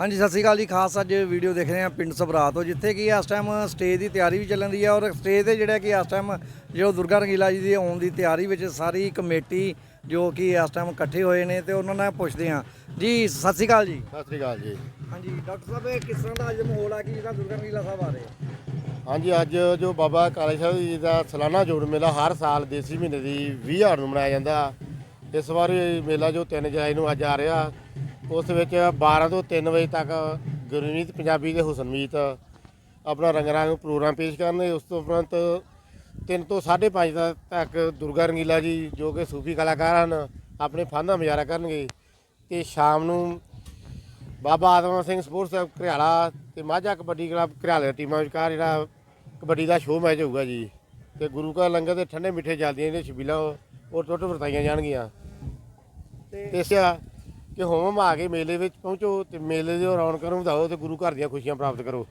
ਹਾਂਜੀ ਸਤਿ ਸ਼੍ਰੀ ਅਕਾਲ ਜੀ। ਖਾਸ ਅੱਜ ਵੀਡੀਓ ਦੇਖ ਰਹੇ ਹਾਂ ਪਿੰਡ ਸਭਰਾ ਤੋਂ ਜਿੱਥੇ ਕਿ ਇਸ ਟਾਈਮ ਸਟੇਜ ਦੀ ਤਿਆਰੀ ਵੀ ਚੱਲਣ ਦੀ ਹੈ ਔਰ ਸਟੇਜ ਤੇ ਜਿਹੜਾ ਕਿ ਇਸ ਟਾਈਮ ਜੋ ਦੁਰਗਾ ਰੰਗੀਲਾ ਜੀ ਦੀ ਆਉਣ ਦੀ ਤਿਆਰੀ ਵਿੱਚ ਸਾਰੀ ਕਮੇਟੀ ਜੋ ਕਿ ਇਸ ਟਾਈਮ ਇਕੱਠੇ ਹੋਏ ਨੇ ਤੇ ਉਹਨਾਂ ਨਾਲ ਪੁੱਛਦੇ ਹਾਂ। ਜੀ ਸਤਿ ਸ਼੍ਰੀ ਅਕਾਲ ਜੀ। ਸਤਿ ਸ੍ਰੀ ਅਕਾਲ ਜੀ। ਹਾਂਜੀ ਡਾਕਟਰ ਸਾਹਿਬ ਇਹ ਕਿਸ ਤਰ੍ਹਾਂ ਦਾ ਅੱਜ ਮਾਹੌਲ ਆ ਕਿ ਜਿਹੜਾ ਦੁਰਗਾ ਰੰਗੀਲਾ ਸਾਹਿਬ ਆ ਰਹੇ ਹਾਂਜੀ ਅੱਜ ਜੋ ਬਾਬਾ ਕਾਲੇ ਸਾਹਿਬ ਜੀ ਦਾ ਸਾਲਾਨਾ ਜੋੜ ਮੇਲਾ ਹਰ ਸਾਲ ਦੇਸੀ ਮਹੀਨੇ ਦੀ 20 ਹਾੜ ਨੂੰ ਮਨਾਇਆ ਜਾਂਦਾ। ਇਸ ਵਾਰ ਇਹ ਮੇਲਾ ਜੋ 3 ਜੁਲਾਈ ਨੂੰ ਅੱਜ ਆ ਰਿਹਾ ਉਸ ਵਿੱਚ 12 ਤੋਂ 3 ਵਜੇ ਤੱਕ ਗੁਰਮੀਤ ਪੰਜਾਬੀ ਦੇ ਹੁਸਨਮੀਤ ਆਪਣਾ ਰੰਗ ਰੰਗ ਪ੍ਰੋਗਰਾਮ ਪੇਸ਼ ਕਰਨਗੇ ਉਸ ਤੋਂ ਉਪਰੰਤ 3 ਤੋਂ 5:30 ਤੱਕ ਦੁਰਗਾ ਰੰਗੀਲਾ ਜੀ ਜੋ ਕਿ ਸੂਫੀ ਕਲਾਕਾਰ ਹਨ ਆਪਣੇ ਫਨ ਦਾ ਮੁਜ਼ਾਹਰਾ ਕਰਨਗੇ। ਤੇ ਸ਼ਾਮ ਨੂੰ ਬਾਬਾ ਆਦਮ ਸਿੰਘ ਸਪੋਰਟਸ ਕਲੱਬ ਘਰਿਆਲਾ ਤੇ ਮਾਝਾ ਕਬੱਡੀ ਕਲੱਬ ਘਰਿਆਲੇ ਦੀ ਟੀਮਾਂ ਵਿਚਕਾਰ ਜਿਹੜਾ ਕਬੱਡੀ ਦਾ ਸ਼ੋਅ ਮੈਚ ਹੋਊਗਾ ਜੀ। ਤੇ ਗੁਰੂ ਕਾ ਲੰਗਰ ਤੇ ਠੰਡੇ ਮਿੱਠੇ ਚੱਲਦੀਆਂ ਨੇ ਛਬੀਲਾਂ ਉਹ ਟੁੱਟ ਵਰਤਾਈਆਂ ਜਾਣਗੀਆਂ। ਤੇ ਇਸਿਆ ਕਿ ਹੋਮ ਆ ਕੇ ਮੇਲੇ ਵਿੱਚ ਪਹੁੰਚੋ ਤੇ ਮੇਲੇ ਦੇ ਰੌਣਕਾਂ ਨੂੰ ਵਧਾਓ ਤੇ ਗੁਰੂ ਘਰ ਦੀਆਂ ਖੁਸ਼ੀਆਂ ਪ੍ਰਾਪਤ ਕਰੋ।